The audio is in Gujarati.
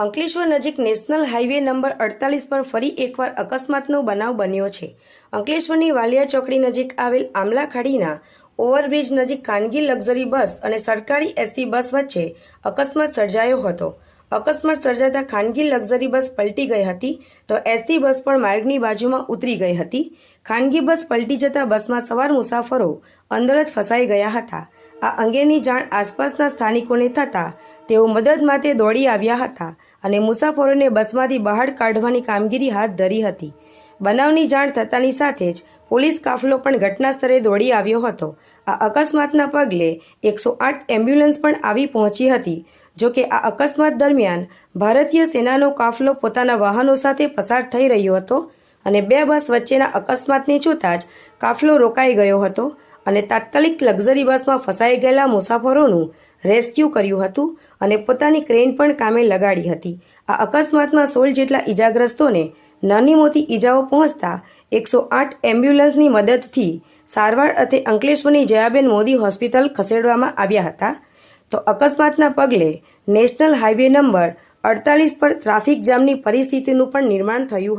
અંકલેશ્વર નજીક નેશનલ હાઈવે નંબર અડતાલીસ પર ફરી એકવાર અકસ્માતનો બનાવ બન્યો છે. અંકલેશ્વરની વાલિયા ચોકડી નજીક આવેલ આમલા ખાડીના ઓવરબ્રિજ નજીક ખાનગી લક્ઝરી બસ અને સરકારી એસટી બસ વચ્ચે અકસ્માત સર્જાયો હતો. અકસ્માત સર્જાતા ખાનગી લક્ઝરી બસ પલટી ગઈ હતી તો એસટી બસ પણ માર્ગની બાજુમાં ઉતરી ગઈ હતી. ખાનગી બસ પલટી જતા બસમાં સવાર મુસાફરો અંદર જ ફસાઈ ગયા હતા. આ અંગેની જાણ આસપાસના સ્થાનિકોને થતાં તેઓ મદદ માટે દોડી આવ્યા હતા. અને મુસાફરોને બસમાંથી બહાર કાઢવાની કામગીરી હાથ ધરી હતી. બનાવની જાણ થતાની સાથે જ પોલીસ કાફલો પણ ઘટના સ્થળે દોડી આવ્યો હતો. આ અકસ્માતના પગલે એકસો આઠ એમ્બ્યુલન્સ પણ આવી પહોંચી હતી, જો કે આ અકસ્માત દરમિયાન ભારતીય સેનાનો કાફલો પોતાના વાહનો સાથે પસાર થઈ રહ્યો હતો અને બે બસ વચ્ચેના અકસ્માતને જોતા જ કાફલો રોકાઈ ગયો હતો અને તાત્કાલિક લક્ઝરી બસમાં ફસાઈ ગયેલા મુસાફરોનું રેસ્ક્યુ કર્યું હતું અને પોતાની ક્રેન પણ કામે લગાડી હતી. આ અકસ્માતમાં સોળ જેટલા ઈજાગ્રસ્તોને નાની મોટી ઈજાઓ પહોંચતા એકસો આઠ એમ્બ્યુલન્સની મદદથી સારવાર અર્થે અંકલેશ્વરની જયાબેન મોદી હોસ્પિટલ ખસેડવામાં આવ્યા હતા. તો અકસ્માતના પગલે નેશનલ હાઈવે નંબર અડતાલીસ પર ટ્રાફિક જામની પરિસ્થિતિનું પણ નિર્માણ થયું હતું.